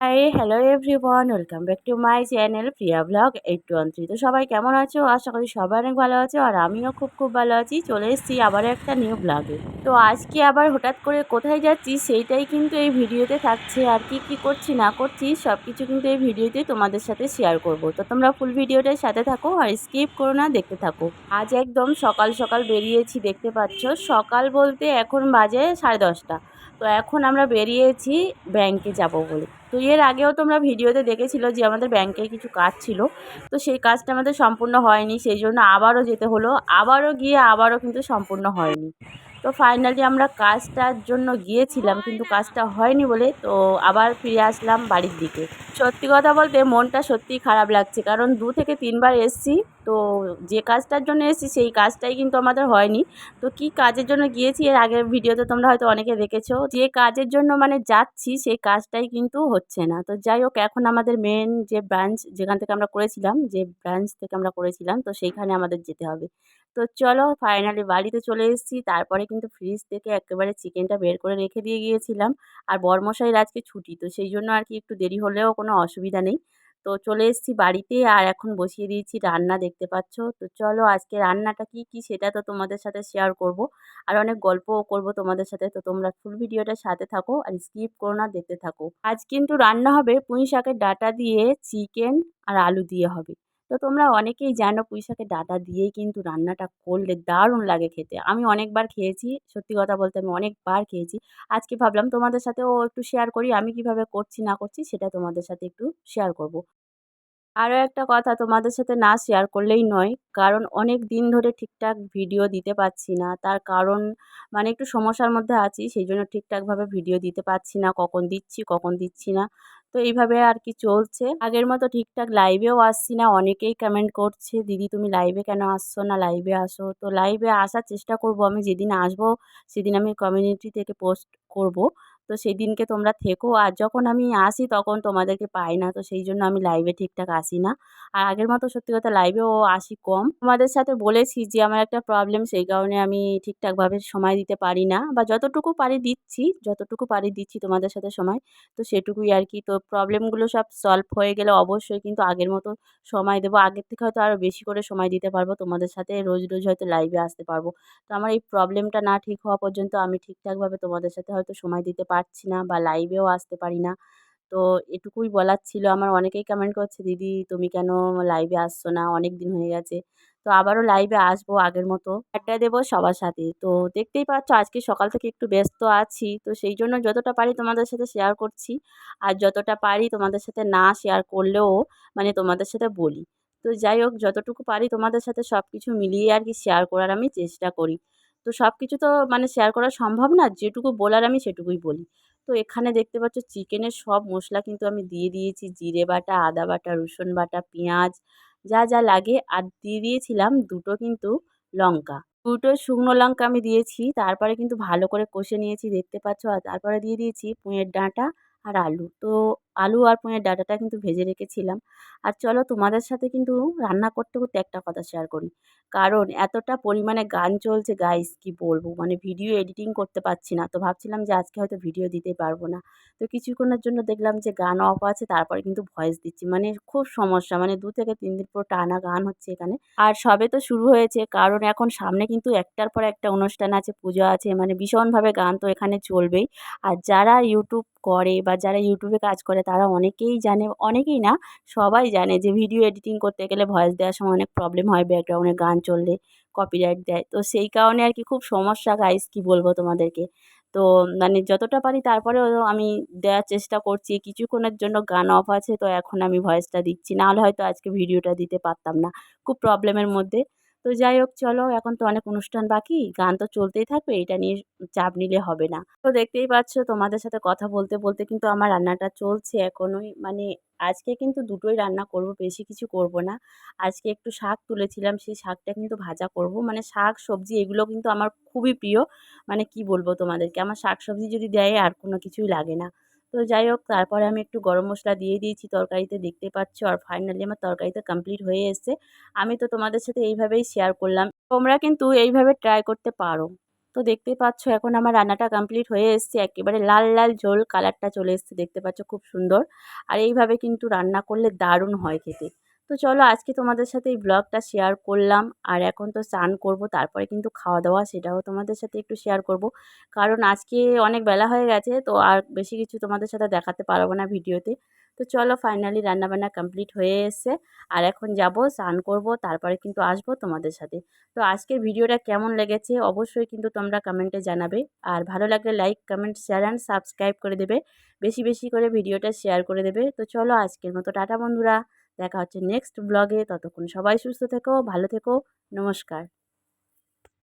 Hi hello everyone welcome back to my channel Priya blog eight two one three তো সবাই কেমন আছো? আশা করি সবাই অনেক ভালো আছো, আর আমিও খুব খুব ভালো আছি। চলে এসেছি আবার একটা নিউ ব্লগে তো আজকে আবার হঠাৎ করে কোথায় যাচ্ছি সেইটাই কিন্তু এই ভিডিওতে থাকছে, আর কি কি করছি, না করছি সব কিছু কিন্তু এই ভিডিওতে তোমাদের সাথে শেয়ার করব। তো তোমরা ফুল ভিডিওটার সাথে থাকো, আর স্কিপ করো না, দেখতে থাকো। আজ একদম সকাল সকাল বেরিয়েছি, দেখতে পাচ্ছ? সকাল বলতে এখন বাজে সাড়ে দশটা। তো এখন আমরা বেরিয়েছি ব্যাংকে যাব বলে। তো এর আগেও তোমরা ভিডিওতে দেখেছিলো যে আমাদের ব্যাংকে কিছু কাজ ছিল। তো সেই কাজটা আমাদের সম্পূর্ণ হয়নি, সেই জন্য আবারও যেতে হলো। আবারও গিয়ে আবারও কিন্তু সম্পূর্ণ হয়নি। তো ফাইনালি আমরা কাজটার জন্য গিয়েছিলাম, কিন্তু কাজটা হয়নি বলে তো আবার ফিরে আসলাম বাড়ির দিকে। সত্যি কথা বলতে মনটা সত্যিই খারাপ লাগছে, কারণ দু থেকে তিনবার এসছি। তো যে কাজটার জন্য এসেছি সেই কাজটাই কিন্তু আমাদের হয়নি। তো কি কাজের জন্য গিয়েছি এর আগের ভিডিওতে তোমরা হয়তো অনেকে দেখেছ। যে কাজের জন্য মানে যাচ্ছি সেই কাজটাই কিন্তু হচ্ছে না। তো যাই হোক, এখন আমাদের মেন যে ব্রাঞ্চ যেখান থেকে আমরা করেছিলাম, যে ব্রাঞ্চ থেকে আমরা করেছিলাম, তো সেইখানে আমাদের যেতে হবে। তো চলো ফাইনালি বাড়িতে চলে এসেছি। তারপরে কিন্তু ফ্রিজ থেকে একেবারে চিকেনটা বের করে রেখে দিয়ে গিয়েছিলাম। আর বরমশাইয়ের আজকে ছুটি, তো সেই জন্য আর কি একটু দেরি হলেও কোনো অসুবিধা নেই। তো চলে এসেছি বাড়িতে আর এখন বসিয়ে দিয়েছি রান্না, দেখতে পাচ্ছ। তো চলো আজকে রান্নাটা কি কি সেটা তো তোমাদের সাথে শেয়ার করব। আর অনেক গল্পও করব তোমাদের সাথে, তো তোমরা ফুল ভিডিওটা সাথে থাকো আর স্কিপ করো না, দেখতে থাকো। আজ কিন্তু রান্না হবে পুঁই শাকের ডাটা দিয়ে চিকেন আর আলু দিয়ে হবে। তো তোমরা অনেকেই জানো পুঁই শাকের ডাঁটা দিয়েই কিন্তু রান্নাটা করলে দারুণ লাগে খেতে। আমি অনেকবার খেয়েছি, সত্যি কথা বলতে আমি অনেকবার খেয়েছি। আজকে ভাবলাম তোমাদের সাথেও একটু শেয়ার করি, আমি কীভাবে করছি, না করছি সেটা তোমাদের সাথে একটু শেয়ার করব। আরও একটা কথা, তোমাদের সাথে না শেয়ার করলেই নয়, কারণ অনেক দিন ধরে ঠিকঠাক ভিডিও দিতে পারছি না। তার কারণ মানে একটু সমস্যার মধ্যে আছি, সেই জন্য ঠিকঠাকভাবে ভিডিও দিতে পারছি না, কখন দিচ্ছি কখন দিচ্ছি না। তো এইভাবে আর কি চলছে। আগের মতো ঠিকঠাক লাইভেও আসছি না, অনেকেই কমেন্ট করছে, দিদি, তুমি লাইভে কেন আসছো না? লাইভে আসো। তো লাইভে আসার চেষ্টা করব আমি, যেদিন আসব, সেদিন আমি কমিউনিটি থেকে পোস্ট করব। তো সেই দিনকে তোমরা থেকো। আর যখন আমি আসি তখন তোমাদেরকে পাই না। তো সেই জন্য আমি লাইভে ঠিকঠাক আসি না। আর আগের মতো সত্যি কথা লাইভেও আসি কম। তোমাদের সাথে বলেছি যে আমার একটা প্রবলেম সেই কারণে আমি ঠিকঠাকভাবে সময় দিতে পারি না। বা যতটুকু পারি দিচ্ছি, যতটুকু পারি দিচ্ছি তোমাদের সাথে সময়, তো সেটুকুই আর কি। তো প্রবলেমগুলো সব সলভ হয়ে গেলে অবশ্যই কিন্তু আগের মতো সময় দেবো। আগের থেকে হয়তো আরও বেশি করে সময় দিতে পারব তোমাদের সাথে। রোজ রোজ হয়তো লাইভে আসতে পারব। তো আমার এই প্রবলেমটা না ঠিক হওয়া পর্যন্ত আমি ঠিকঠাকভাবে তোমাদের সাথে হয়তো সময় দিতে পারছি না বা লাইভেও আসতে পারি না। তো এটুকুই বলার ছিল। আমার অনেকেই কমেন্ট করছে, দিদি, তুমি কেন লাইভে আসছো না? অনেক দিন হয়ে গেছে। তো আবারও লাইভে আসব আগের মতো। আড্ডা দেবো সবার সাথে। তো দেখতেই পাচ্ছ, আজকে সকাল থেকে একটু ব্যস্ত আছি। তো সেই জন্য যতটা পারি তোমাদের সাথে শেয়ার করছি। আর যতটা পারি তোমাদের সাথে না শেয়ার করলেও মানে তোমাদের সাথে বলি। তো যাই হোক, যতটুকু পারি তোমাদের সাথে সব কিছু মিলিয়ে আর কি শেয়ার করার আমি চেষ্টা করি। তো সব কিছু তো মানে শেয়ার করা সম্ভব না, যেটুকু বলার আমি সেটুকুই বলি। তো এখানে দেখতে পাচ্ছ চিকেনের সব মশলা কিন্তু আমি দিয়ে দিয়েছি, জিরে বাটা, আদা বাটা, রসুন বাটা, পেঁয়াজ, যা যা লাগে, আর দিয়ে দিয়েছিলাম দুটো কিন্তু লঙ্কা। দুটো শুকনো লঙ্কা আমি দিয়েছি, তারপরে কিন্তু ভালো করে কষে নিয়েছি, দেখতে পাচ্ছ? আর তারপরে দিয়ে দিয়েছি পুঁয়ের ডাঁটা আর আলু। তো আলু আর পুঁয়ের ডাঁটাটা কিন্তু ভেজে রেখেছিলাম। আর চলো তোমাদের সাথে কিন্তু রান্না করতে করতে একটা কথা শেয়ার করি। কারণ এতটা পরিমাণে গান চলছে গাইস কি বলব? মানে ভিডিও এডিটিং করতে পারছি না। তো ভাবছিলাম যে আজকে হয়তো ভিডিও দিতে পারব না। তো কিছুক্ষণের জন্য দেখলাম যে গান অফ আছে, তারপরে কিন্তু ভয়েস দিচ্ছি। মানে খুব সমস্যা। মানে দু থেকে তিন দিন পর টানা গান হচ্ছে এখানে। আর সবে তো শুরু হয়েছে। কারণ এখন সামনে কিন্তু একটার পর একটা অনুষ্ঠান আছে, পুজো আছে। মানে ভীষণভাবে গান তো এখানে চলবেই। আর যারা ইউটিউব করে বা যারা ইউটিউবে কাজ করে তারা অনেকেই জানে, অনেকেই না, সবাই জানে যে ভিডিও এডিটিং করতে গেলে ভয়েস দেওয়ার সময় অনেক প্রবলেম হয় ব্যাকগ্রাউন্ডে গান চললে কপিরাইট দেয়। তো সেই কারণে আর কি খুব সমস্যা গাইস কী বলব তোমাদেরকে? তো মানে যতটা পারি তারপরেও আমি দেওয়ার চেষ্টা করছি, কিছুক্ষণের জন্য গান অফ আছে, তো এখন আমি ভয়েসটা দিচ্ছি, নাহলে হয়তো আজকে ভিডিওটা দিতে পারতাম না। খুব প্রবলেমের মধ্যে। তো যাই হোক চলো এখন তো অনেক অনুষ্ঠান বাকি, গান তো চলতেই থাকবে, এটা নিয়ে চাপ নিলে হবে না। তো দেখতেই পাচ্ছ তোমাদের সাথে কথা বলতে বলতে কিন্তু আমার রান্নাটা চলছে এখনোই। মানে আজকে কিন্তু দুটোই রান্না করব, বেশি কিছু করব না। আজকে একটু শাক তুলেছিলাম, সেই শাকটা কিন্তু ভাজা করব। মানে শাক, সবজি এগুলো কিন্তু আমার খুবই প্রিয়। মানে কি বলব তোমাদেরকে, আমার শাক সবজি যদি দেয় আর কোনো কিছুই লাগে না। তো যাই হোক, তারপরে আমি একটু গরম মশলা দিয়ে দিয়েছি তরকারিতে, দেখতে পাচ্ছ। আর ফাইনালি আমার তরকারিতে কমপ্লিট হয়ে এসছে। আমি তো তোমাদের সাথে এইভাবেই শেয়ার করলাম। তোমরা কিন্তু এইভাবে ট্রাই করতে পারো। তো দেখতে পাচ্ছ, এখন আমার রান্নাটা কমপ্লিট হয়ে এসছে। একেবারে লাল লাল ঝোল কালারটা চলে এসছে। দেখতে পাচ্ছ, খুব সুন্দর। আর এইভাবে কিন্তু রান্না করলে দারুণ হয় খেতে। তো চলো আজকে তোমাদের সাথে এই ব্লগটা শেয়ার করলাম। আর এখন তো স্নান করব, তারপরে কিন্তু খাওয়া দাওয়া সেটাও তোমাদের সাথে একটু শেয়ার করব। কারণ আজকে অনেক বেলা হয়ে গেছে, তো আর বেশি কিছু তোমাদের সাথে দেখাতে পারব না ভিডিওতে। তো চলো ফাইনালি রান্নাবান্না কমপ্লিট হয়ে এসছে। আর এখন যাব, স্নান করব, তারপরে কিন্তু আসব তোমাদের সাথে। তো আজকের ভিডিওটা কেমন লেগেছে অবশ্যই কিন্তু তোমরা কমেন্টে জানাবে। আর ভালো লাগলে like comment share and subscribe করে দেবে। বেশি বেশি করে ভিডিওটা শেয়ার করে দেবে। তো চলো আজকের মতো, টাটা বন্ধুরা। দেখা হচ্ছে নেক্সট ব্লগে ততক্ষণ সবাই সুস্থ থেকো ভালো থেকো নমস্কার।